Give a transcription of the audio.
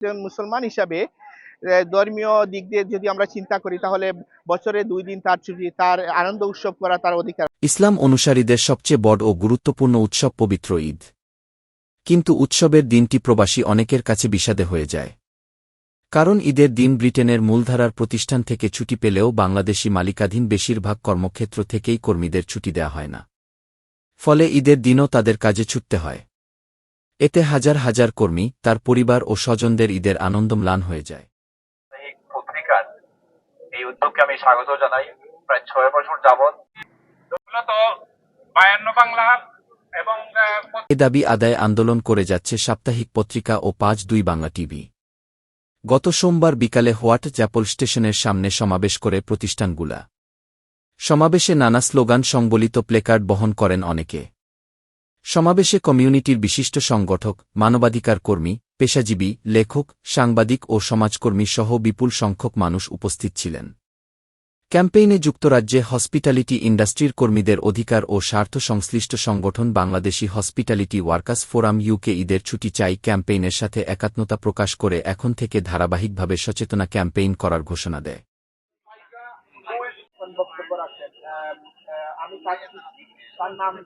একজন মুসলমান হিসাবে ধর্মীয় দিক দিয়ে যদি আমরা চিন্তা করি, তাহলে বছরে দুই দিন তার ছুটি, তার আনন্দ উৎসব করা তার অধিকার। ইসলাম অনুসারীদের সবচেয়ে বড় ও গুরুত্বপূর্ণ উৎসব পবিত্র ঈদ। কিন্তু উৎসবের দিনটি প্রবাসী অনেকের কাছে বিষাদে হয়ে যায়। কারণ ঈদের দিন ব্রিটেনের মূলধারার প্রতিষ্ঠান থেকে ছুটি পেলেও বাংলাদেশি মালিকাধীন বেশিরভাগ কর্মক্ষেত্র থেকেই কর্মীদের ছুটি দেওয়া হয় না। ফলে ঈদের দিনও তাদের কাজে ছুটতে হয়। এতে হাজার হাজার কর্মী তার পরিবার ও স্বজনদের ঈদের আনন্দ ম্লান হয়ে যায়। পত্রিকার এই উদ্যোগকে আমি স্বাগত জানাই। প্রায় ছয় বছর যাবৎ মূলত বায়ান্ন বাংলা এবং এ দাবি আদায় আন্দোলন করে যাচ্ছে সাপ্তাহিক পত্রিকা ও পাঁচ দুই বাংলা টিভি। গত সোমবার বিকালে হোয়াট চ্যাপল স্টেশনের সামনে সমাবেশ করে প্রতিষ্ঠানগুলা। সমাবেশে নানা স্লোগান সংবলিত প্লেকার্ড বহন করেন অনেকে। সমাবেশে কমিউনিটির বিশিষ্ট সংগঠক, মানবাধিকার কর্মী, পেশাজীবী, লেখক, সাংবাদিক ও সমাজকর্মী সহ বিপুল সংখ্যক মানুষ উপস্থিত ছিলেন। ক্যাম্পেইনে যুক্তরাজ্যে হসপিটালিটি ইন্ডাস্ট্রির কর্মীদের অধিকার ও স্বার্থ সংশ্লিষ্ট সংগঠন Bangladeshi hospitality workers forum UK ঈদের ছুটি চাই ক্যাম্পেইনের সাথে একাত্মতা প্রকাশ করে এখন থেকে ধারাবাহিকভাবে সচেতনা ক্যাম্পেইন করার ঘোষণা দেয়। আমি